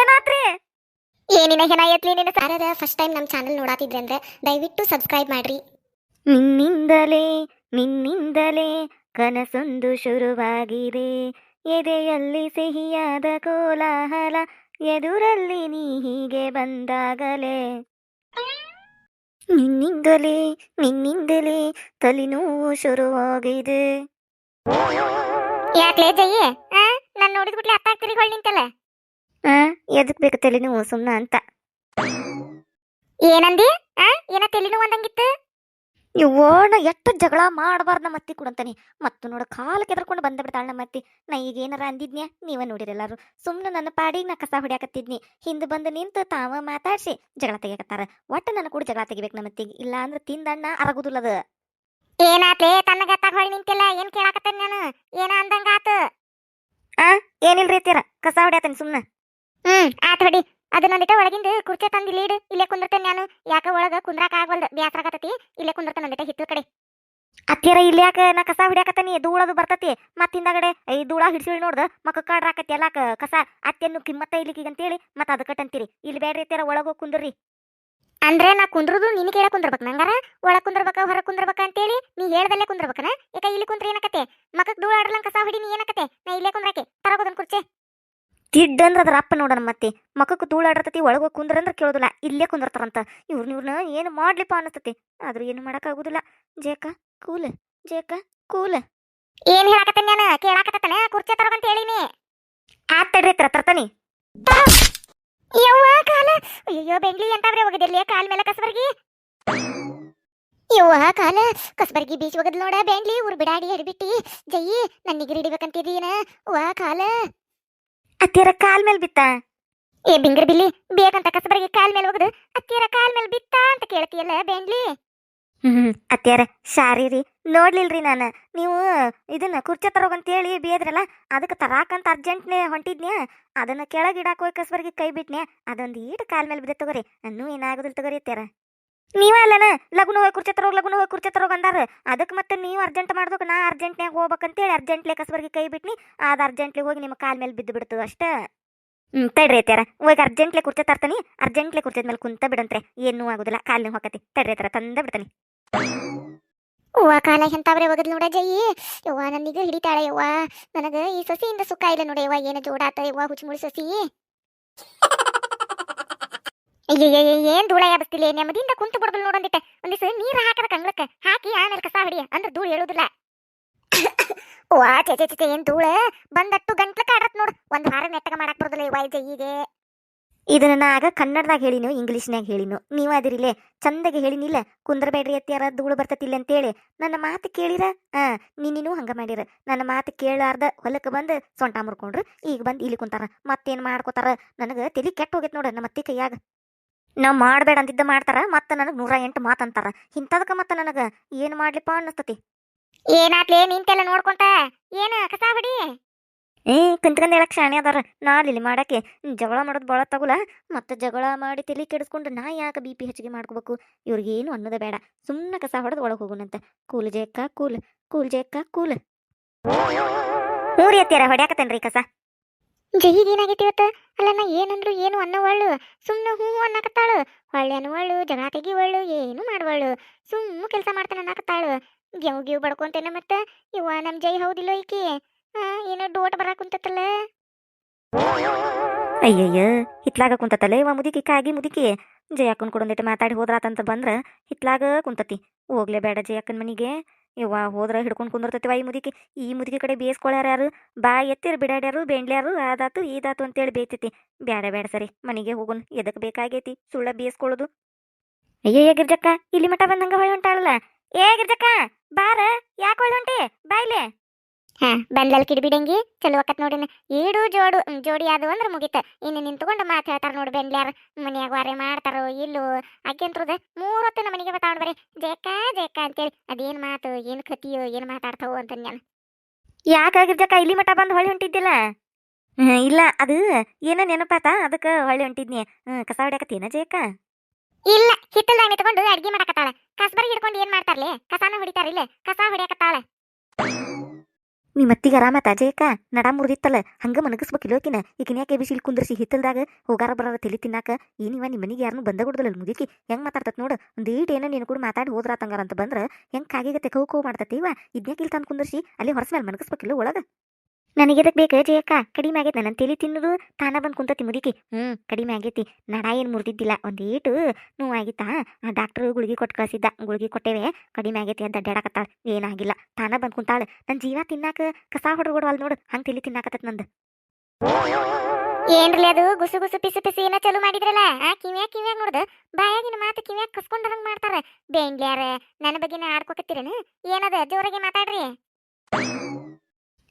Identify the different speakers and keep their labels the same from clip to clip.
Speaker 1: ಏನಾತ್ರಿ?
Speaker 2: ಏನಿನ ಹೆಣ ಎತ್ಲಿ ನಿನ್ನ ಸಾರದ ಫಸ್ಟ್ ಟೈಮ್ ನಮ್ಮ ಚಾನಲ್ ನೋಡಾತಿದ್ರೆ ಅಂದ್ರೆ ದಯವಿಟ್ಟು ಸಬ್ಸ್ಕ್ರೈಬ್ ಮಾಡ್ರಿ.
Speaker 1: ನಿನ್ನಿಂದಲೇ ನಿನ್ನಿಂದಲೇ ಕನಸೊಂದು ಶುರುವಾಗಿದೆ. ಎದೆಯಲ್ಲಿ ಸಿಹಿಯಾದ ಕೋಲಾಹಲ ಎದುರಲ್ಲಿ ನೀ ಹೀಗೆ ಬಂದಾಗಲೇ. ನಿನ್ನಿಂದಲೇ ನಿನ್ನಿಂದಲೇ ತಲೆನೋವು ಶುರುವಾಗಿದೆ.
Speaker 2: ಯಾಕೆ ಜಯ್ಯೆ? ನಾನು ನೋಡಿದ ಬಿಟ್ಲೆ ಅತ್ತ ಆಗ್ತಿರಿ ಹೊಳ್ ನಿಂತಲ್ಲ?
Speaker 1: ಎದಕ್ ಬೇಕು ತಲೆನೋವು ಸುಮ್ಮನ ಅಂತ.
Speaker 2: ಏನಂದಿ? ಆ ಏನ ತಲೆನೋವು ಒಂದಂಗಿತ್ತು
Speaker 1: ಇವಣ್ಣ ಎಷ್ಟು ಜಗಳ ಮಾಡಬಾರ್ದ ಕೂಡ ಕೊಡಂತಾನೆ ಮತ್ತು ನೋಡ ಕಾಲು ಕೆದರ್ಕೊಂಡು ಬಂದ ಬಿಡ್ತಾಳ ನಮ್ಮ ಅತ್ತಿ. ನಾ ಈಗ ಏನಾರ ಅಂದಿದ್ನ್ಯಾ? ನೀವ ನೋಡಿರೆಲ್ಲಾರು ಸುಮ್ಮನೆ ನನ್ನ ಪಾಡಿಗೆ ನಾ ಕಸ ಹೊಡ್ಯಾಕತ್ತಿದ್ನಿ. ಹಿಂದೆ ಬಂದು ನಿಂತು ತಾವ ಮಾತಾಡ್ಸಿ ಜಗಳ ತೆಗಿಯಕತ್ತಾರ. ಒಟ್ಟು ನನ್ನ ಕೂಡ ಜಗಳ ತೆಗಿಬೇಕು ನಮ್ಮ ಅತ್ತಿಗೆ. ಇಲ್ಲ ಅಂದ್ರೆ ತಿಂದಣ್ಣ ಅರಗುದಿಲ್ಲದ
Speaker 2: ತನ್ನ ತನ್ನಗತ್ತಾಗ ಹೊಳಿ ನಿಂತಿಲ್ಲ? ಏನ್ ಕೇಳಾಕತ್ತೇನೆ ನಾನು? ಏನ ಅಂದಂಗಾತು?
Speaker 1: ಆ ಏನಿಲ್ರಿ ತೀರ ಕಸ ಹೊಡ್ಯಾತನಿ ಸುಮ್ನೆ?
Speaker 2: ಹ್ಮ್, ಆತ್ ಹೊಡಿ ಅದನ್ನೊಂದಿಟ ಒಳಗಿಂದ ಕುರ್ಚೆ ತಂದಿ ಲೀಡ್. ಇಲ್ಲೇ ಕುಂದಿರ್ತೇನೆ ನಾನು. ಯಾಕ ಒಳಗ ಕುಂದ್ರಾಕ ಆಗವಲ್ದು? ಬ್ಯಾಸರಾಗತತಿ ಇಲ್ಲೇ ಕುಂದಿರ್ತೇನೆ ಒಂದಿಟ ಹಿತ್ತಲ ಕಡೆ.
Speaker 1: ಅತ್ತಿರ ಇಲ್ಲಿ ಯಾಕೆ ನಾ ಕಸ ಹೊಡ್ಯಾಕತ್ತಾನಿ? ಧೂಳದು ಬರ್ತತಿ. ಮತ್ತ ಹಿಂದಾಗಡೆ ಈ ಧೂಳ ಹಿಡ್ಸಿಳಿ ನೋಡ್ದ. ಮಕ್ಕ ಕಾಡ್ರಾಕತಿ ಎಲ್ಲ ಕಸಾ. ಅತ್ತೆನ್ನು ಕಿಮ್ಮತ್ತ ಇಲ್ಲಿಗೆ ಅಂತೇಳಿ ಮತ್ತೆ ಅದಕ್ಕೆ ಅಂತೀರಿ. ಇಲ್ಲಿ ಬೇಡ್ರಿ ತೀರ ಒಳಗೋಗಿ ಕುಂದ್ರಿ.
Speaker 2: ಅಂದ್ರೆ ನಾ ಕುಂದ್ರದು ನಿನಗೆ ಹೇಳ ಕುಂದ್ರಬೇಕು ನಂಗಾರ? ಒಳ ಕುಂದ್ರಬೇಕ ಹೊರ ಕುಂದ್ರಬೇಕ ಅಂತೇಳಿ ನೀ ಹೇಳ್ದಲ್ಲೇ ಕುಂದ್ರಬೇಕನ? ಯಾಕ ಇಲ್ಲಿ ಕುಂದ್ರಿ ಏನಕತ್ತೆ? ಮಕ್ಕ ಧೂಳ ಆಡ್ಲಂಗ ಕಸ ಹೊಡಿ ನೀ ಏನಕತೆ ನಾ ಇಲ್ಲೇ ಕುಂದ್ರಾಕೆ ತರಗೋದನ್ ಕುರ್ಚಿ
Speaker 1: ತಿಡ್ ಅಂದ್ರ ಅದ್ರ ಅಪ್ಪ ನೋಡೋಣ ಮತ್ತೆ. ಮಕ್ಕಕ್ಕೆ ತೂಳಾಡಿರ್ತತಿ ಒಳಗೆ ಕುಂದ್ರಂದ್ರ ಕೇಳೋದಿಲ್ಲ. ಇಲ್ಲೇ ಕುಂದಿರ್ತಾರಂತ. ಇವ್ರನ್ನ ಇವ್ರನ್ನ ಏನು ಮಾಡ್ಲಿಪ್ಪ ಅನ್ನಸ್ತತಿ. ಆದ್ರೂ ಏನು ಮಾಡಕ್ಕಾಗುದಿಲ್ಲ. ಜೇಕ ಕೂಲ್ ಜೇಕ ಕೂಲ್.
Speaker 2: ಏನು ಹೇಳಾಕತ್ತೇನ್ ನಾನು? ಕೇಳಾಕತ್ತಾನೆ ಕುರ್ಚಿ ತರಗಂತ ಹೇಳಿನಿ.
Speaker 1: ಆತ್ ತಡ್ರಿ ತರ ತರ್ತಾನಿ
Speaker 2: ಯವ್ವ ಕಾಲ. ಅಯ್ಯೋ ಬೆಂಗ್ಲಿ ಎಂತಾವ್ರೆ ಹೋಗಿದ್ದಲ್ಲಿ ಕಾಲ್ ಮೇಲೆ ಕಸಬರ್ಗಿ? ಯವ್ವ ಕಾಲ. ಕಸಬರ್ಗಿ ಬೀಚ್ ಹೋಗದ್ ನೋಡ ಬೆಂಗ್ಲಿ ಊರ್ ಬಿಡಾಡಿ ಹಿಡ್ಬಿಟ್ಟಿ ಜಯ್ಯಿ ನನ್ನಿಗೆ ಹಿಡಿಬೇಕಂತಿದೀನ. ವಾ ಕಾಲ.
Speaker 1: ಅತ್ತಿಯರ ಕಾಲ್ ಮೇಲೆ ಬಿತ್ತ?
Speaker 2: ಏ ಬಿಂಗರ್ ಬಿಲ್ಲಿ ಬೇಕಂತ ಕಸಬರಿಗೆ ಕಾಲ್ ಮೇಲೆ ಹೋಗದು ಅತ್ತಿಯರ ಕಾಲ್ ಮೇಲೆ ಬಿತ್ತ ಅಂತ ಕೇಳ್ತೀಯಲ್ಲ ಬೆಂಗ್ಲಿ
Speaker 1: ಹ್ಮ್ ಅತ್ತಿಯರ ಸಾರಿ ರೀ ನೋಡ್ಲಿಲ್ರಿ ನಾನು. ನೀವು ಇದನ್ನ ಕುರ್ಚಿ ತರೋಗಂತೇಳಿ ಬೇದ್ರಲ್ಲ ಅದಕ್ಕೆ ತರಾಕಂತ ಅರ್ಜೆಂಟ್ನೆ ಹೊಂಟಿದ್ನ್ಯಾ? ಅದನ್ನ ಕೆಳಗಿಡಾಕ ಹೋಗಿ ಕಸಬರಿಗೆ ಕೈ ಬಿಟ್ನ್ಯಾ? ಅದೊಂದು ಈಟ್ ಕಾಲ್ ಮೇಲೆ ಬಿದ್ದ ತಗೋರಿ ಅನ್ನೂ ಏನಾಗುದಿಲ್ಲ ತಗೋರಿ ಅತ್ತಿಯರ. ನೀವ ಅಲ್ಲನ, ಲಗುನ ಹೋಗಿ ಕುರ್ಚಿ ತರೋಗ್ ಲಗುನ ಹೋಗಿ ಕುರ್ಚಿ ತರೋಗ್ ಅಂದಾರ. ಅದಕ್ಕೆ ಮತ್ತೆ ನೀವು ಅರ್ಜೆಂಟ್ ಮಾಡ್ಬೇಕು, ನಾ ಅರ್ಜೆಂಟ್ನ್ಯಾಗ ಹೋಗ್ಬೇಕಂತೇಳಿ ಅರ್ಜೆಂಟ್ಲೆ ಕಸಬರ್ಗಿ ಕೈ ಬಿಟ್ನಿ ಅದು ಅರ್ಜೆಂಟ್ಲಿ ಹೋಗಿ ನಿಮ್ಮ ಕಾಲ್ ಮೇಲೆ ಬಿದ್ದು ಬಿಡ್ತದ ಅಷ್ಟ. ಹ್ಮ್, ತಡ್ರಿ ಅತ್ಯಾರ ಹೋಗಿ ಅರ್ಜೆಂಟ್ಲೆ ಕುರ್ಚಿ ತರ್ತನಿ ಅರ್ಜೆಂಟ್ಲೆ ಕುರ್ಚಿ ಮೇಲೆ ಕುಂತ ಬಿಡಂತ್ರೆ, ಏನೂ ಆಗುದಿಲ್ಲ, ಕಾಲ್ ನೋವು ಹಾಕತಿ, ತಡ್ರಿ ಅತ್ತರ ತಂದ ಬಿಡ್ತಾನಿ.
Speaker 2: ಅವ್ವ ಕಾಲ ಎಂತಾವ್ರೆ ಹೋಗದ್ ನೋಡ ಜಯ್ಯಿ ಯವ್ವ, ನನ್ನಿಗ ಹಿಡಿತಾಳೆ, ಯವ್ವ, ನನಗೆ ಈ ಸಸಿಯಿಂದ ಸುಖ ಇಲ್ಲ ನೋಡ, ಯವ್ವ, ಏನ ಜೋಡಾತ, ಯವ್ವ ಹುಚ್ಚುಮುಳಿ ಸಸಿ. ಅಯ್ಯಯ್ಯ ಏನ್ ಧೂಳ ಯಾಬಸ್ತಿಲ್ಲ ನೆಮ್ಮದಿಯಿಂದ ಕುಂತು ಬಿಡ್ಬಲ್ ನೋಡಂದಿಟ್ಟ ಒಂದಿವ್ಸ ನೀರ್ ಹಾಕದ ಕಂಗ್ಳಕ್ಕ. ಹಾಕಿ ಆಮೇಲೆ ಕಸ ಹಿಡಿಯ ಅಂದ್ರ ಧೂಳು ಹೇಳುದಿಲ್ಲ. ವಾ ಚೆ ಚೆ ಚೆ ಏನ್ ಧೂಳ? ಬಂದಟ್ಟು ಗಂಟ್ಲ ಕಾಡತ್ ನೋಡು. ಒಂದ್ ವಾರ ನೆಟ್ಟಗ ಮಾಡಕ್ ಬರೋದಿಲ್ಲ ಈ ಈ ಜಯ್ಯಿಗೆ
Speaker 1: ಇದನ್ನ ನಾ ಆಗ ಕನ್ನಡದಾಗ ಹೇಳಿನು, ಇಂಗ್ಲೀಷ್ನ್ಯಾಗ ಹೇಳಿನು. ನೀವು ಅದಿರಿಲೆ ಚಂದಗೆ ಹೇಳಿನಿಲ್ಲ. ಕುಂದ್ರಬೇಡ್ರಿ ಅತ್ಯಾರ ಧೂಳು ಬರ್ತತಿಲ್ಲ ಅಂತೇಳಿ. ನನ್ನ ಮಾತು ಕೇಳಿರ? ಆ, ನಿನ್ನಿನೂ ಹಂಗ ಮಾಡಿರ. ನನ್ನ ಮಾತು ಕೇಳಾರ್ದ ಹೊಲಕ್ಕೆ ಬಂದು ಸೊಂಟ ಮುರ್ಕೊಂಡ್ರು. ಈಗ ಬಂದು ಇಲ್ಲಿ ಕುಂತಾರ. ಮತ್ತೇನ್ ಮಾಡ್ಕೋತಾರ? ನನಗ ತಲಿ ಕೆಟ್ಟ ಹೋಗೈತ್ ನೋಡ ನಮ್ಮ ಅತ್ತಿ ಕೈಯಾಗ. ನಾವ್ ಮಾಡಬೇಡ ಅಂತಿದ್ದ ಮಾಡ್ತಾರ ಮತ್ತೆ ನನಗೆ ನೂರ ಎಂಟು ಮಾತಂತಾರ ಇಂಥದಕ್ಕೆ ಮತ್ತ ನನಗ ಏನ್ ಮಾಡ್ಲಿಪ್ಪ ಅನ್ನಿಸ್ತತಿ?
Speaker 2: ಏನಾತ್ಲೇ ನಿಂತೆಲ್ಲ ನೋಡ್ಕೊಂತ ಏನು ಕಸ ಬಿಡಿ
Speaker 1: ಏ ಕುಂತ್ಕೊಂಡ್ ಹೇಳಕ್ ಶಾಣೆ ಅದಾರ. ಇಲ್ಲಿ ಮಾಡಕ್ಕೆ ಜಗಳ ಮಾಡೋದು ಭಾಳ ತಗುಲ ಮತ್ತೆ ಜಗಳ ಮಾಡಿ ತಲೆ ಕೆಡಿಸ್ಕೊಂಡು ನಾ ಯಾಕೆ ಬಿ ಪಿ ಹೆಚ್ಚಿಗೆ ಮಾಡ್ಕೋಬೇಕು? ಇವ್ರಿಗೇನು ಅನ್ನೋದ ಬೇಡ. ಸುಮ್ಮನೆ ಕಸ ಹೊಡೆದು ಒಳಗೆ ಹೋಗುನಂತ. ಕೂಲ್ ಜೇಕ್ಕ ಕೂಲ್ ಕೂಲ್ ಜೇಕ್ಕ ಕೂಲ್. ಮೂರಿ ರೀ ಅತ್ಯಾರ ಹೊಡ್ಯಾಕತ್ತೇನ್ರಿ ಕಸ?
Speaker 2: ಜಹಿಗೆ ಏನಾಗೈತಿ ಇವತ್ತು. ಅಲ್ಲ, ನಾ ಏನಂದ್ರು ಏನು ಅನ್ನವಳ್ಳು ಸುಮ್ಮನೆ ಹೂ ಅನ್ನಕತ್ತಾಳು. ಹೊಳ್ಳಿ ಅನ್ನವಳ್ಳು ಜಗಳ ತೆಗಿವಳ್ಳು ಏನು ಮಾಡುವಳು. ಸುಮ್ಮ ಕೆಲಸ ಮಾಡ್ತಾನೆ ಅನ್ನಕತ್ತಾಳು. ಗೆವ್ ಗೆವ್ ಬಡ್ಕೊಂತೇನೆ ಮತ್ತೆ. ಇವ ನಮ್ ಜೈ ಹೌದಿಲ್ಲ ಈಕಿ? ಏನೋ ಡೋಟ್ ಬರಾಕ್ ಕುಂತತ್ತಲ್ಲ
Speaker 1: ಅಯ್ಯಯ್ಯ, ಹಿತ್ಲಾಗ ಕುಂತತ್ತಲ್ಲ ಇವ ಮುದುಕಿ, ಕಾಗಿ ಮುದುಕಿ. ಜಯಕ್ಕನ್ ಕೊಡೊಂದಿಟ್ಟು ಮಾತಾಡಿ ಹೋದ್ರಾತಂತ ಬಂದ್ರ ಹಿತ್ಲಾಗ ಕುಂತತಿ. ಹೋಗ್ಲೇ ಬೇಡ ಜಯಕ್ಕನ್ ಮನಿಗೆ. ಇವ್ವ ಹೋದ್ರ ಹಿಡ್ಕೊಂಡು ಕುಂದಿರ್ತೈತಿವ ಈ ಮುದುಕಿ. ಈ ಮುದುಕಿ ಕಡೆ ಬೇಯಿಸ್ಕೊಳ್ಯಾರ ಯಾರು? ಬಾ ಎತ್ತಿರ ಬಿಡಾಡ್ಯಾರು ಬೆಂಡ್ಲ್ಯಾರು ಅದಾತು ಇದಾತು ಅಂತೇಳಿ ಬೇಯ್ತೈತಿ ಬೇಡ ಬೇಡ ಸರಿ, ಮನೆಗೆ ಹೋಗುನ್. ಎದಕ್ ಬೇಕಾಗೈತಿ? ಸುಳ್ಳ ಬೇಯಿಸ್ಕೊಳ್ಳೋದು ಅಯ್ಯಯ್ಯ ಗಿರ್ಜಕ್ಕ, ಇಲ್ಲಿ ಮಠ ಬಂದಂಗ ಹೊಳೆ ಹೊಂಟಾಳಲ್ಲ. ಏ ಗಿರ್ಜಕ್ಕ, ಬಾರ, ಯಾಕೆ ಹೊಳೆ ಉಂಟೆ ಬಾಯ್ಲೆ
Speaker 2: ಹಾ ಬಂದಲ್ ಕಿಡಿಬಿಡಂಗಿ ಚಲೋ ನೋಡಿನ. ಈಡು ಜೋಡು ಜೋಡಿ ಅದು ಅಂದ್ರ ಮುಗಿತ. ಇನ್ನು ನಿಂತ್ಕೊಂಡು ಮಾತು ಹೇಳ್ತಾರ ನೋಡಿ ಬೆಂಡ್ಲ್ಯಾರ. ಮನ್ಯಾಗ ವಾರೆ ಮಾಡ್ತಾರೋ ಇಲ್ಲೋ ಆಕೆಂತ್ರದ ಮೂರೊತ್ತು ನಮ್ಮ ಮನೆಗೆ ಬರ್ತಾವ ಬರೀ. ಜೇಕ ಜೇಕ ಅಂತೇಳಿ, ಅದೇನ್ ಮಾತು, ಏನ್ ಕತಿಯೋ, ಏನ್ ಮಾತಾಡ್ತಾವೋ ಅಂತ ನಾನು
Speaker 1: ಯಾಕಾಗಿರ್ಜಕ್ಕ ಇಲ್ಲಿ ಮಠ ಬಂದು ಹೊಳ್ಳಿ ಹೊಂಟಿದ್ದಿಲ್ಲ? ಇಲ್ಲ, ಅದು ಏನೋ ನೆನಪಾತ? ಅದಕ್ಕೆ ಹೊಳ್ಳಿ ಹೊಂಟಿದ್ನಿ. ಕಸ ಹೊಡ್ಯಾಕತ್ತೇನ ಜೇಕ?
Speaker 2: ಇಲ್ಲ ಹಿತ್ತಲ್ದಾಗ ನಿಂತ್ಕೊಂಡು ಅಡ್ಗೆ ಮಾಡಕತ್ತಾಳ. ಕಸ್ಬರ್ಗಿ ಹಿಡ್ಕೊಂಡು ಏನ್ ಮಾಡ್ತಾರ್ಲೆ? ಕಸಾನ ಹೊಡಿತಾರಿಲ್ಲ? ಕಸ ಹೊಡ್ಯಾಕತ್ತಾಳ?
Speaker 1: ನಿಮ್ಮ ಮತ್ತಿಗೆ ಆರಾಮ ಅಜಯಕ್ಕ ನಡ ಮುರಿದಿತ್ತಲ್ಲ. ಹಂಗ ಮನಗಿಸ್ಬೇಕಿಲ್ಲ ಈಕಿನ ಯಾಕೆ ಇಲ್ಲಿ ಕುಂದ್ರಿಸಿ ಹಿತ್ತಲ್ದಾಗ? ಹೋಗಾರ ಬರಾರ ತಲೆ ತಿನ್ನಾಕ? ಏನಿವ ನಿಮ್ಮ ಮನೆಗೆ ಯಾರನ್ನೂ ಬಂದ ಕೊಡ್ದಲ್ಲ ಮುದುಕಿ? ಹೆಂಗ್ ಮಾತಾಡ್ತತ್ ನೋಡು. ಒಂದು ಈಟ್ ಏನೋ ನೀನು ಕೂಡ ಮಾತಾಡಿ ಹೋದ್ರ ತಂಗಾರ ಅಂತ ಬಂದ್ರೆ ಹೆಂಗ್ ಕಾಗಿಗತ್ತೆ ಕೌ ಕೌ ಮಾಡ್ತತಿ ಇವ? ಇದ್ನ್ಯಾಕ ಇಲ್ಲಿ ತಂದು ಕುಂದ್ರಿಸಿ? ಅಲ್ಲಿ ಹೊರಸ ಮೇಲೆ ಮನಗಿಸ್ಬೇಕಿಲ್ಲ ಒಳಗ. ನನಗೆ ಎದಕ್ಕೆ ಬೇಕು? ಜಯಕ್ಕ ಕಡಿಮೆ ಆಗೈತೆ. ನನ್ನ ತಲೆ ತಿನ್ನೋದು, ತಾನ ಬಂದು ಕುಂತತಿ ಮುದುಕಿ. ಹ್ಞೂ ಕಡಿಮೆ ಆಗೈತಿ. ನಡ, ಏನು ಮುರಿದಿದ್ದಿಲ್ಲ. ಒಂದು ಆಗಿತ್ತಾ ಆ ಡಾಕ್ಟ್ರು ಗುಳಿಗೆ ಕೊಟ್ಟು ಕಳಿಸಿದ್ದ. ಗುಳಿಗೆ ಕೊಟ್ಟೇವೆ. ಕಡಿಮೆ ಆಗೈತಿ ಅಂತ ಅಡ್ಡಾಡಕತ್ತಾಳ. ಏನಾಗಿಲ್ಲ ತಾನ ಬಂದು ಕುಂತಾಳ. ನನ್ನ ಜೀವ ತಿನ್ನಾಕ ಕಸ ಹೊಡ್ಕೊಡು ಅಲ್ಲಿ ನೋಡು. ಹಂಗೆ ತಲೆ ತಿನ್ನಾಕತ್ತ ನಂದು.
Speaker 2: ಏನ್ರಿ ಅದು? ಗುಸು ಗುಸು ಪಿಸು ಪಿಸು ಏನ ಚಲೋ ಮಾಡಿದ್ರಲ್ಲ? ಆ ಕಿವ್ಯಾಗ ಕಿವ್ಯಾಗ ನೋಡ್ದು? ಬಾಯಾಗಿನ ಮಾತು ಕಿವ್ಯಾಗ ಹಂಗ ಮಾಡ್ತಾರ? ಬೇಂಡ್ಲ್ಯಾರ ನನ್ನ ಬಗ್ಗೆನ ಆಡ್ಕೊಕತ್ತೀರೇನು? ಏನದ? ಜೋರಾಗಿ ಮಾತಾಡ್ರಿ.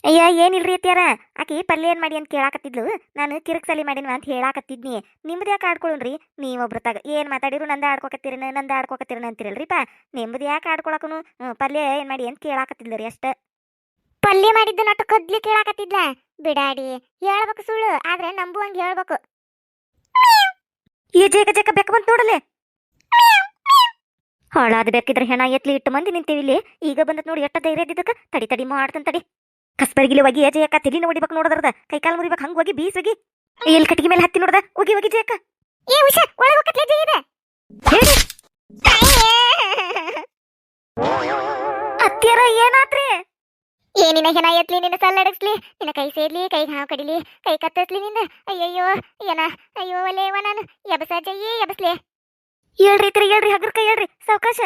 Speaker 1: ಅಯ್ಯ, ಏನಿಲ್ರಿ ಅತ್ಯಾರ ಆಕಿ ಪಲ್ಯ ಏನು ಮಾಡಿ ಅಂತ ಕೇಳಾಕತ್ತಿದ್ಲು. ನಾನು ಕಿರಿಕ್ ಸಲಿ ಮಾಡಿನ ಅಂತ ಹೇಳಾಕತ್ತಿದ್ನಿ. ನಿಮ್ದು ಯಾಕೆ ಆಡ್ಕೊಳ್ಳೋಣ್ರಿ ನೀವೊಬ್ರು ತಾಗ ಏನು ಮಾತಾಡಿರು ನಂದ ಆಡ್ಕೊಕತ್ತೀರನ ನಂದ ಆಡ್ಕೊಕತ್ತೀರನ ಅಂತಿರಲ್ರಿಪ್ಪ ನಿಮ್ದು ಯಾಕೆ ಆಡ್ಕೊಳಕನು? ಪಲ್ಯ ಏನು ಮಾಡಿ ಅಂತ ಕೇಳಾಕತ್ತಿದ್ಲು ರೀ ಅಷ್ಟ.
Speaker 2: ಪಲ್ಯ ಮಾಡಿದ್ದು ನಟ ಕದ್ಲಿ ಕೇಳಾಕತ್ತಿದ್ಲ. ಬಿಡಾಡಿ, ಹೇಳ್ಬೇಕು ಸುಳ್ಳು. ಆದ್ರೆ ನಂಬುವಂಗೆ ಹೇಳ್ಬೇಕು.
Speaker 1: ಈ ಜೇಕ ಜೇಕ ಬೆಕ್ಕ ಬಂತ ನೋಡಲೆ. ಹಾಳಾದ ಬೇಕಿದ್ರೆ ಹೆಣ ಎತ್ಲಿ ಇಟ್ಟು ಮಂದಿ ನಿಂತೀವಿ ಇಲ್ಲಿ ಈಗ ಬಂದತ್ ನೋಡಿ ಎಷ್ಟ ಧೈರ್ಯ ಇದ್ದಿದ್ದಕ್ಕೆ ತಡಿ ತಡಿ, ಮಾಡ್ತಾನ ತಡಿ. ಕಸ್ಬರ್ಗಿಲಿ ಒಗಿ ಜಯಕ್ಕ ತಲಿನ ಹೊಡಿಬೇಕು ನೋಡದ್ರದ. ಕೈಕಾಲು ಮುರಿಬೇಕು ಹಂಗ ಹೋಗಿ ಬೀಸ್ ಹೋಗಿ ಎಲ್ಲಿ ಕಟ್ಟಿಗೆ ಮೇಲೆ ಹತ್ತಿ ನೋಡದ? ಹೋಗಿ ಹೋಗಿ ಜಯಕ್ಕ
Speaker 2: ಏ ಉಷಾ ಒಳಗೆ ಹೋಗಕ್ಕೆ ಜಯ
Speaker 1: ಹೇಳಿ. ಅತ್ತಿರ ಏನಾತ್ರಿ?
Speaker 2: ಏನಿನ ಹೆಣ ಎತ್ಲಿ ನಿನ್ನ ಸಲ್ಲಡಸ್ಲಿ ನಿನ್ನ ಕೈ ಸೇರ್ಲಿ ಕೈ ಹಾವು ಕಡಿಲಿ. ಕೈ ಕತ್ತಸ್ಲಿ ನಿನ್ನ ಅಯ್ಯಯ್ಯೋ ಏನ? ಅಯ್ಯೋ ಒಲೆಯವ ನಾನು. ಎಬಸ ಜಯ್ಯೇ ಎಬಸ್ಲೆ.
Speaker 1: ಹೇಳ್ರಿ ಇತ್ರಿ ಹೇಳ್ರಿ ಕೈ ಹೇಳ್ರಿ. ಸಾವಕಾಶ.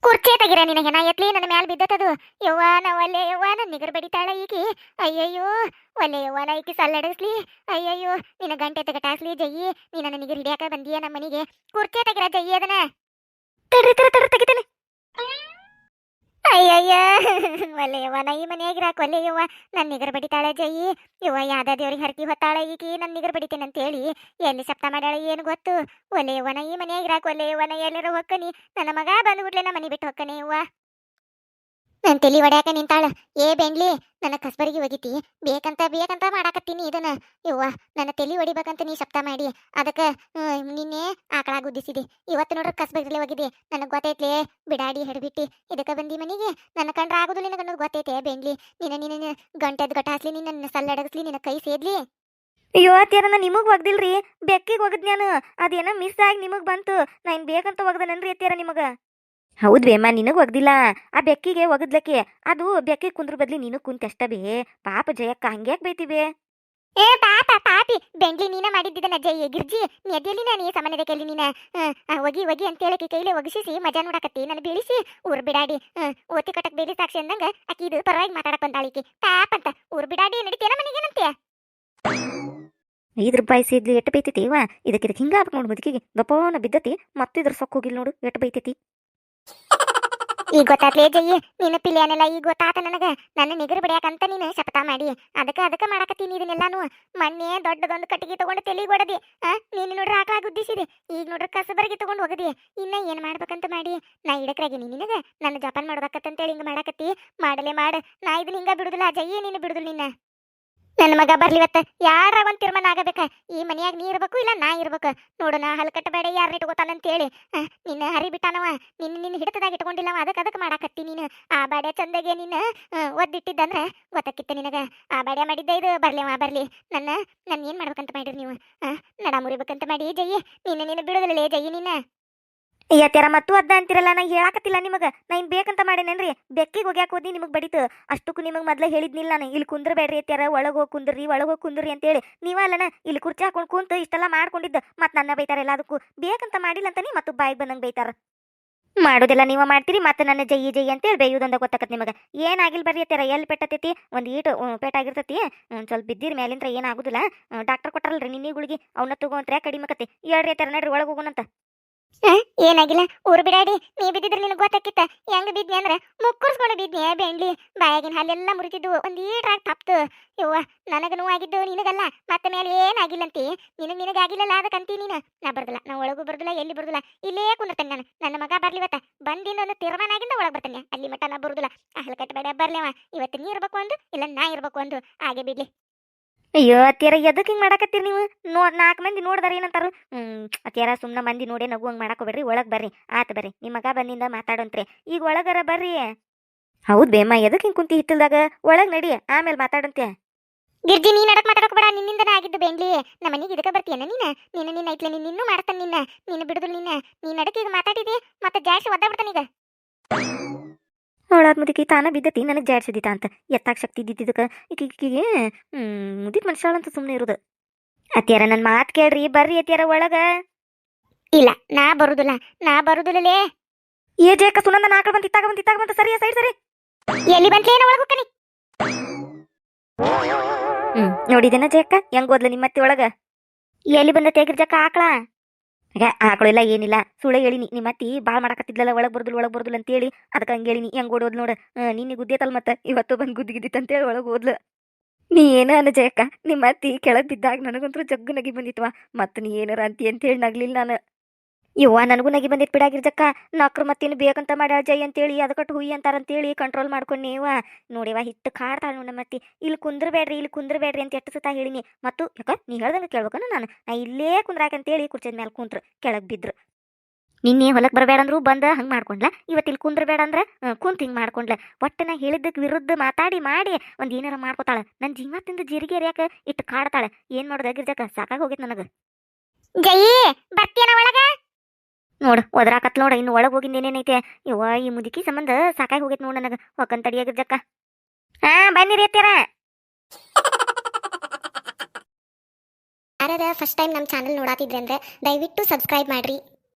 Speaker 2: ಕುರ್ಚೆ ತೆಗಿರ ನಿನಗೆ ನಾ ಎತ್ಲಿ ನನ್ನ ಮ್ಯಾಲ ಬಿದ್ದತದು. ಯವ್ವ ನಾ ಒಲೆ ಯವ್ವ ನನ್ನ ನಿಗರ್ ಬಡಿತಾಳ ಈಕಿ. ಅಯ್ಯಯ್ಯೋ ಒಲೆ ಯವ್ವ, ನಾ ಈಕಿ ಸಲ್ಲಡಸ್ಲಿ. ಅಯ್ಯಯ್ಯೋ, ನಿನ್ನ ಗಂಟೆ ತೆಗಟಾಸ್ಲಿ, ಜಯ್ಯಿ. ನೀ ನನ್ನ ನಿಗರ್ ಹಿಡಿಯಾಕ ಬಂದಿಯ ನಮ್ಮ ಮನಿಗೆ ಕುರ್ಚೆ ತೆಗಿರ ಜಯ್ಯಿ ಅದನ್ನ.
Speaker 1: ತಡ್ರಿ ತಡ್ರಿ ತಡ್ರಿ, ತೆಗಿತೇನೆ.
Speaker 2: ಅಯ್ಯಯ್ಯ ಒಲೆ ಯವ್ವ ನಾ ಈ ಮನೆಯಾಗಿರಾಕ ಒಲೆ ಯವ್ವ ನನ್ನ ನಿಗರ್ ಬಡಿತಾಳೆ ಜಯಿ. ಯವ್ವ ಯಾವ್ದ ದೇವ್ರಿಗೆ ಹರಕಿ ಹೊತ್ತಾಳೆ ಈಕಿ? ನನ್ನ ನಿಗರ್ ಬಡಿತೇನೆ ಅಂತೇಳಿ ಎಲ್ಲಿ ಸಪ್ತ ಮಾಡಾಳೆ ಏನು ಗೊತ್ತು? ಒಲೆ ಯವ್ವ ನಾ ಈ ಮನೆಯಾಗಿರಾಕ ಒಲೆ ಒಲೆಯವ್ವ ನಾ ಎಲ್ಲರೂ ಹೊಕ್ಕನಿ? ನನ್ನ ಮಗ ಬಂದ್ಬಿಟ್ಲೆ ನಮ್ಮ ಮನೆ ಬಿಟ್ಟು ಹೊಕ್ಕನೆ ಯವ್ವ ನನ್ ತಲಿ ಒಡ್ಯಾಕ ನಿಂತಾಳ. ಏ ಬೆಂಡ್ಲಿ, ನನ್ನ ಕಸ್ಬರಿಗೆ ಒಗಿತಿ. ಬೇಕಂತ ಬೇಕಂತ ಮಾಡಾಕತ್ತೀನಿ ಇದನ್ನ. ಯವ್ವ, ನನ್ನ ತಲಿ ಹೊಡಿಬೇಕಂತ ನೀ ಶಬ್ದ ಮಾಡಿ. ಅದಕ್ಕ ನಿನ್ನೆ ಆಕಳ ಗುದ್ದಿಸಿದಿ ಇವತ್ತು ನೋಡ್ರ ಕಸ್ಬರಿಗೆ ಒಗಿದಿ. ನನಗೆ ಗೊತ್ತೈತ್ಲೆ, ಬಿಡಾಡಿ ಹಿಡ್ಬಿಟ್ಟಿ. ಇದಕ್ಕ ಬಂದಿ ಮನಿಗೆ. ನನ್ನ ಕಂಡ್ರ ಆಗುದು ನಿನಗೆ ಅನ್ನೋದು ಗೊತ್ತೈತೆ, ಬೆಂಡ್ಲಿ. ನಿನ್ನ ನಿನ್ನ ಗಂಟೆದ್ ಗಟ ಹಾಸ್ಲಿ ನಿನ್ನ ಸಲ್ಲಡಗಸ್ಲಿ ನಿನ್ನ ಕೈ ಸೇದ್ಲಿ.
Speaker 1: ಅತ್ಯಾರ ನಾ ನಿಮಗ್ ಒಗ್ದಿಲ್ರಿ. ಬೆಕ್ಕಿಗೆ ಒಗದ್ ನಾನು ಅದೇನೋ ಮಿಸ್ ಆಗಿ ನಿಮಗೆ ಬಂತು. ನಾ ಇನ್ ಬೇಕಂತ ಒಗ್ದನನ್ರಿ ಅತ್ಯಾರ ನಿಮಗ. ಹೌದ್ ಬೇಮ್ಮ ನಿನಗೆ ಒಗ್ದಿಲ್ಲ. ಆ ಬೆಕ್ಕಿಗೆ ಒಗದ್ಲಕ್ಕೆ ಅದು ಬೆಕ್ಕಿಗೆ ಕುಂದ್ರ ಬದ್ಲಿ ನೀನು ಕುಂತಷ್ಟ ಬೇ ಪಾಪ ಜಯಕ್ಕ ಹಂಗ್ಯಾಕ್ ಬೈತಿವೆ?
Speaker 2: ಏ ಪಾಪ ಪಾಪಿ. ಬೆಂಗ್ಲಿ ನೀನ ಮಾಡಿದ್ದಿದ್ದನ ಜಯ ಗಿರ್ಜಿ. ನೀ ಎದ್ದೆಲ್ಲಿ ನಾನು ಈ ಸಾಮಾನ್ಯದ ಕೈಲಿ ನೀನ? ಒಗಿ ಒಗಿ ಅಂತ ಹೇಳಕ್ಕೆ ಕೈಲಿ ಒಗಿಸಿ ಮಜಾ ನೋಡಕತ್ತಿ. ನನ್ನ ಬೀಳಿಸಿ ಊರ್ ಬಿಡಾಡಿ. ಓತಿ ಕಟ್ಟಕ್ಕೆ ಬೇರೆ ಸಾಕ್ಷಿ ಅಂದಂಗ ಆಕಿ ಇದು ಪರವಾಗಿ ಮಾತಾಡಕ್ ಬಂದಾಳಿಕಿ ಪಾಪ ಅಂತ ಊರ್ ಬಿಡಾಡಿ ನಡಿತೇನ ಮನೆಗೇನಂತೆ
Speaker 1: ಐದು ರೂಪಾಯಿ ಸಿದ್ಲಿ ಎಟ್ಟು ಬೈತೈತಿ ಇವ? ಇದಕ್ಕೆ ಇದಕ್ಕೆ ಆಗ್ಬೇಕು ನೋಡು ಮುದುಕಿಗೆ. ಗಪ್ಪನ ಬಿದ್ದತಿ ಮತ್ತಿದ್ರ ಇದ್ರ ಸೊಕ್ಕ ಹೋಗಿಲ್ಲ ನೋಡು ಎಟ್ಟು ಬೈತೈತಿ?
Speaker 2: ಈಗ ಗೊತ್ತಾತ್ಲೇ ಜಯ್ಯಿ, ನಿನ್ನ ಪಿಲ್ಯಾನೆಲ್ಲ ಈ ಗೊತ್ತಾತ ನನಗ. ನನ್ನ ನಿಗರು ಬಿಡ್ಯಾಕಂತ ನೀನು ಶಪಥ ಮಾಡಿ. ಅದಕ್ಕ ಅದಕ್ಕ ಮಾಡಕತ್ತೀನಿ ಇದನ್ನೆಲ್ಲಾನು. ಮೊನ್ನೆ ದೊಡ್ಡದೊಂದು ಕಟ್ಟಿಗೆ ತಗೊಂಡು ತೆಲಿಗೆ ಹೊಡದಿ ಆ, ನೀನು ನೋಡ್ರ ಆಕಳ ಗುದ್ದಿಸಿದೆ ಈಗ ನೋಡ್ರ ಕಸಬರಿಗೆ ತಗೊಂಡು ಹೋಗದಿ. ಇನ್ನ ಏನ್ ಮಾಡ್ಬೇಕಂತ ಮಾಡಿ. ನಾ ಇಡಕ್ರಾಗಿನಿ ನಿನಗ. ನನ್ನ ಜಪಾನ್ ಮಾಡ್ಬೇಕಂತೇಳಿ ಹಿಂಗ ಮಾಡಕತ್ತಿ. ಮಾಡಲೇ ಮಾಡ. ನಾ ಇದನ್ನ ಹಿಂಗ ಬಿಡುದಿಲ್ಲ. ಜಯ್ಯಿ ನೀನು ಬಿಡುದಿಲ್ಲ ನಿನ್ನ. ನನ್ನ ಮಗ ಬರ್ಲಿವತ್ತ ಯಾರ ಒಂದ್ ತೀರ್ಮಾನ ಆಗಬೇಕ? ಈ ಮನೆಯಾಗ ನೀ ಇರ್ಬೇಕು ಇಲ್ಲ ನಾ ಇರ್ಬೇಕು? ನೋಡು, ನಾ ಹಲ್ ಕಟ್ಟಬೇಡ ಯಾರ ಹೇಳಿ ನಿನ್ನ ಹರಿ ಬಿಟ್ಟಾನವ ನಿನ್ನ ನಿನ್ನ ಹಿಡಿತದಾಗ ಇಟ್ಕೊಂಡಿಲ್ಲವ. ಅದಕ್ಕೆ ಅದಕ್ಕೆ ಮಾಡಾಕತ್ತಿ ನೀನು. ಆ ಬಾಡ್ಯ ಚಂದಗೆ ನಿನ್ನ ಒದ್ದಿಟ್ಟಿದ್ದಂದ್ರ ಗೊತ್ತಾಕಿತ್ತು ನಿನಗ. ಆ ಬಾಡ್ಯ ಮಾಡಿದ್ದ ಇದು. ಬರ್ಲಿವ ಬರ್ಲಿ. ನನ್ನ ನನ್ ಏನ್ ಮಾಡ್ಬೇಕಂತ ಮಾಡಿರಿ ನೀವು? ನಡ ಮುರಿಬೇಕಂತ ಮಾಡಿ, ಜಯ್ಯಿ. ನಿನ್ನ ನಿನ್ನ ಬಿಡುದಿಲ್ಲ ಜಯ್ಯಿ ನಿನ್ನ
Speaker 1: ಅಯ್ಯತ್ಯಾರ ಮತ್ತು ಅದ್ದ ಅಂತಿರಲ್ಲ, ನಾ ಹೇಳಾಕತ್ತಿಲ್ಲ ನಿಮಗ. ನಾ ಇನ್ ಬೇಕಂತ ಮಾಡೇನೇನ್ರಿ? ಬೆಕ್ಕಿಗೆ ಹೋಗ್ಯಾಕ ಹೋದಿ ನಿಮಗ್ ಬಡಿತು. ಅಷ್ಟಕ್ಕೂ ನಿಮಗ್ ಮೊದ್ಲ ಹೇಳಿದ್ನಿಲ್ಲ ನಾನು. ಇಲ್ಲಿ ಕುಂದ್ರಬೇಡ್ರಿ ಯತ್ಯಾರ ಒಳಗ್ ಹೋಗಿ ಕುಂದ್ರಿ, ಒಳಗ್ ಹೋಗಿ ಕುಂದ್ರಿ ಅಂತೇಳಿ. ನೀವ ಅಲ್ಲನ, ಇಲ್ಲಿ ಕುರ್ಚಿ ಹಾಕೊಂಡ್ ಕುಂತ ಇಷ್ಟೆಲ್ಲ ಮಾಡ್ಕೊಂಡಿದ್ದ. ಮತ್ ನನ್ನ ಬೈತಾರ ಎಲ್ಲದಕ್ಕೂ. ಬೇಕಂತ ಮಾಡಿಲ್ಲ ಅಂತಾನೆ ಮತ್ತು ಬಾಯಿಗೆ ಬಂದಂಗ್ ಬೈತಾರ. ಮಾಡೋದಿಲ್ಲ ನೀವ ಮಾಡ್ತೀರಿ ಮತ್ತೆ ನನ್ನ ಜೈ ಜೈ ಅಂತೇಳಿ ಬೈಯೋದಂದ ಗೊತ್ತಾಕತ್ ನಿಮಗೆ. ಏನಾಗಿಲ್ ಬರ್ರಿ ಅತ್ಯಾರ ಎಲ್ಲಿ ಪೆಟ್ಟತೈತಿ? ಒಂದ್ ಈಟು ಪೆಟ್ಟಾಗಿರ್ತೈತಿ. ಒಂದ್ ಸ್ವಲ್ಪ ಬಿದ್ದಿರ್ ಮೇಲಿಂದ್ರ ಏನಾಗುದಿಲ್ಲ. ಡಾಕ್ಟರ್ ಕೊಟ್ಟಾರಲ್ರಿ ನಿನ್ನೆ ಗುಳಿಗೆ ಅವನ್ನ ತಗೋಂತ್ರ ಕಡಿಮೆ ಕತ್ತಿ ಹೇಳ್ರಿ ಅತ್ಯಾರ ನಡ್ರಿ, ಒಳಗ್ ಹೋಗೋಣಂತ.
Speaker 2: ಏನಾಗಿಲ್ಲ? ಊರು ಬಿಡಾಡಿ, ನೀ ಬಿದ್ದಿದ್ರೆ ನಿನಗೆ ಗೊತ್ತಾಕಿತ್ತ ಹೆಂಗ್ ಬಿದ್ನಿ ಅಂದ್ರ ಮುಕ್ಕರ್ಸ್ಕೊಂಡು ಬಿದ್ನಿ ಬೆಂಡ್ಲಿ. ಬಾಯಾಗಿನ ಹಲ್ಲೆಲ್ಲ ಮುರಿತಿದ್ವು, ಒಂದ್ ಈಟ್ರಾಗ ತಪ್ತು. ಯವ್ವ, ನನಗ ನೋವಾಗಿದ್ದು ನಿನಗಲ್ಲ, ಮತ್ತೆ ಮೇಲೆ ಏನಾಗಿಲ್ಲಂತಿ? ನಿನಗ್ ನಿನಗಾಗಿಲ್ಲಲ್ಲ ಅದಕ್ಕಂತಿ ನೀನು. ನಾ ಬರ್ದಿಲ್ಲ, ನಾ ಒಳಗೂ ಬರ್ದಿಲ್ಲ, ಎಲ್ಲಿ ಬರ್ದಿಲ್ಲ, ಇಲ್ಲೇ ಕುಂದಿರ್ತೇನೆ ನಾನು. ನನ್ನ ಮಗ ಬರ್ಲಿವತ್ತ ಬಂದಿಂದ ಒಂದು ತೀರ್ಮಾನ ಆಗಿಂದ ಒಳಗ್ ಬರ್ತೇನೆ. ಅಲ್ಲಿ ಮಟ್ಟ ನಾ ಬರುದಿಲ್ಲ. ಅಹಲ್ ಕಟ್ಟಬೇಡ ಬರ್ಲಿವ ಇವತ್ತು ನೀ ಇರ್ಬೇಕು ಒಂದು ಇಲ್ಲ ನಾ ಇರ್ಬೇಕು ಒಂದು ಹಾಗೆ ಬಿಡ್ಲಿ.
Speaker 1: ಅಯ್ಯೋ ಅತ್ಯಾರ ಎದಕ್ ಹಿಂಗೆ ಮಾಡಾಕತ್ತೀರಿ ನೀವು? ನೋ, ನಾಲ್ಕು ಮಂದಿ ನೋಡ್ದಾರ ಏನಂತಾರು? ಹ್ಮ್ ಅತ್ಯಾರ ಸುಮ್ಮನೆ ಮಂದಿ ನೋಡೇ ನಗು ಹಂಗೆ ಮಾಡಕೋಬೇಡ್ರಿ ಒಳಗ್ ಬರ್ರಿ, ಆತು ಬರ್ರಿ ನಿಮ್ಮ ಮಗ ಬಂದಿಂದ ಮಾತಾಡೋಂತ್ರಿ. ಈಗ ಒಳಗರ ಬರ್ರಿ. ಹೌದು ಬೇಮ್ಮ ಎದಕ್ಕೆ ಹಿಂಗ್ ಕುಂತಿ ಹಿತ್ತಲ್ದಾಗ? ಒಳಗ್ ನಡಿ, ಆಮೇಲೆ ಮಾತಾಡಂತೆ
Speaker 2: ಗಿರ್ಜಿ ನೀ ನಡಕ್ ಮಾತಾಡಕೋಬೇಡ ನಿನ್ನಿಂದನೇ ಆಗಿದ್ದು ಬೆಂಗ್ಲಿ ನಮ್ಮ ಮನೆಗೆ ಇದಕ್ಕೆ ಬರ್ತೀಯನ ನೀನ? ನೀನು, ನಿನ್ನ ಐತ್ಲೆ, ನೀನು ಇನ್ನೂ ಮಾಡ್ತಾನೆ ನಿನ್ನ. ನೀನು ಬಿಡುದಿಲ್ಲ ನಿನ್ನ. ನೀ ನಡಕ್ಕೆ ಈಗ ಮಾತಾಡಿದಿ, ಮತ್ತೆ ಜಾಸ್ತಿ ಈಗ.
Speaker 1: ಅವಳಾದ ಮುದುಕಿ ತಾನ ಬಿದ್ದತಿ ನನಗೆ ಜಾಡ್ಸಿದಿತ ಅಂತ. ಎತ್ತಾಗ ಶಕ್ತಿ ಇದ್ದಿದ್ದಕ್ಕೆ. ಈಕಿಗೆ ಹ್ಮ್ ಮನುಷ್ಯಳಂತ ಸುಮ್ಮನೆ ಇರೋದು. ಅತ್ಯಾರ ನನ್ನ ಮಾತು ಕೇಳ್ರಿ ಬರ್ರಿ ಅತ್ಯಾರ ಒಳಗ.
Speaker 2: ಇಲ್ಲ ನಾ ಬರುದಿಲ್ಲ ನಾ ಬರುದಿಲ್ಲಲೇ
Speaker 1: ಏ ಜೇಕ ಸುನಂದ ನಾಲ್ಕು ಬಂತ ಇತ್ತಾಗ ಬಂತ ಇತ್ತಾಗ ಬಂತ ಸರಿ ಸೈಡ್ ಸರಿ.
Speaker 2: ಎಲ್ಲಿ ಬಂತ್ಲೇನ ಒಳಗೆ ಹೋಗ್ತಾನೆ
Speaker 1: ಹ್ಮ್ ನೋಡಿದೇನ ಜೇಕ ಹೆಂಗ್ ಓದ್ಲ ನಿಮ್ಮತ್ತಿ ಒಳಗ? ಎಲ್ಲಿ ಬಂದ ತೆಗಿರ್ ಜಕ್ಕ ಆಕಳ? ಈಗ ಆಕಳು ಇಲ್ಲ ಏನಿಲ್ಲ. ಸುಳೆ ಹೇಳಿನಿ ನಿಮ್ಮ ಅತ್ತಿ ಬಾಳ್ ಮಾಡಕತ್ತಿದ್ಲಲ್ಲ, ಒಳಗ್ ಒಳಗೆ ಒಳಗ್ ಅಂತ ಹೇಳಿ ಅದಕ್ಕೆ ಹಂಗೆ ಹೇಳಿನಿ ಹೆಂಗ್ ಓಡೋದ್ ನೋಡ. ನಿನ್ನೆ ಗುದ್ದೇತಲ್ ಮತ್ತ. ಇವತ್ತು ಬಂದ್ ಗುದ್ದಿಗಿದ್ದಿತ್ತು ಅಂತೇಳಿ ಒಳಗ್ ಓದ್ಲು. ನೀ ಏನ ಅನಜಯಕ್ಕ ಜಯಕ್ಕ ನಿಮ್ಮ ಅತ್ತಿ ಕೆಳಗ್ ಬಿದ್ದಾಗ ನನಗಂತೂ ಜಗ್ಗು ನಗಿ ಬಂದಿತ್ವ. ಮತ್ತ ನೀ ಏನಾರ ಅಂತಿ ಅಂತೇಳಿ ನಗ್ಲಿಲ್ಲ ನಾನು. ಇವ್ವ ನನಗೂ ನಗಿ ಬಂದಿತ್ತು ಬಿಡಾಗಿರ್ಜಕ್ಕ ನಕ್ರ ಮತ್ತೇನು ಬೇಕಂತ ಮಾಡ್ಯಾಳ ಜೈ ಅಂತೇಳಿ ಅದಕ್ಕಟ್ಟು ಹುಯಿ ಅಂತಾರಂತೇಳಿ ಕಂಟ್ರೋಲ್ ಮಾಡ್ಕೊಂಡೇವ ನೋಡಿವ ಹಿಟ್ಟು ಕಾಡ್ತಾಳ ನೋಡ ಮತ್ತಿ ಇಲ್ಲಿ ಕುಂದ್ರಬೇಡ್ರಿ ಇಲ್ಲಿ ಕುಂದ್ರಬೇಡ್ರಿ ಅಂತ ಎಷ್ಟು ಸುತ್ತ ಹೇಳಿನಿ. ಮತ್ತು ಯಾಕ, ನೀ ಹೇಳ್ದಂಗೆ ಕೇಳ್ಬೇಕನ ನಾನು. ನಾ ಇಲ್ಲೇ ಕುಂದ್ರಾಕಂತೇಳಿ ಕುರ್ಚದ ಮೇಲೆ ಕುಂತ್ರು, ಕೆಳಗೆ ಬಿದ್ರು. ನಿನ್ನೆ ಹೊಲಕ್ಕೆ ಬರಬೇಡ ಅಂದ್ರು ಬಂದ ಹಂಗೆ ಮಾಡ್ಕೊಂಡ್ಲ. ಇಲ್ಲಿ ಕುಂದ್ರಬೇಡ ಅಂದ್ರೆ ಕುಂತ ಹಿಂಗೆ ಮಾಡ್ಕೊಂಡ್ಲ. ಒಟ್ಟು ನಾ ಹೇಳಿದ್ದಕ್ಕೆ ವಿರುದ್ಧ ಮಾತಾಡಿ ಮಾಡಿ, ಒಂದು ಏನಾರ ಮಾಡ್ಕೋತಾಳ. ನನ್ನ ಜೀವ ತಿಂದು ಜೀರಿಗೆ ಯಾಕೆ ಇಟ್ಟು ಕಾಡ್ತಾಳೆ. ಏನು ಮಾಡೋದು ಗಿರ್ಜಕ್ಕ ಸಾಕಾಗಿ ಹೋಗಿತ್ತು ನನಗೆ.
Speaker 2: ಜೈ, ಬರ್ತೀಯನ ಒಳಗ?
Speaker 1: ನೋಡು, ಒದ್ರಾಕತ್ ನೋಡ, ಇನ್ನು ಒಳಗೆ ಹೋಗಿಂದ ಏನೇನೈತೆ? ಇವ್ವ, ಈ ಮುದುಕಿ ಸಂಬಂಧ ಸಾಕಾಗಿ ಹೋಗೈತೆ ನೋಡು ನನಗೆ. ಹೊಕ್ಕನ್ ತಡಿಯಾಗಿದ್ದಕ್ಕ ಹಾ ಬನ್ನಿರಿ ಅತ್ಯಾರ
Speaker 2: ಯಾರದ ಫಸ್ಟ್ ಟೈಮ್ ನಮ್ಮ ಚಾನಲ್ ನೋಡಾತಿದ್ರೆ ಅಂದ್ರೆ ದಯವಿಟ್ಟು ಸಬ್ಸ್ಕ್ರೈಬ್ ಮಾಡ್ರಿ.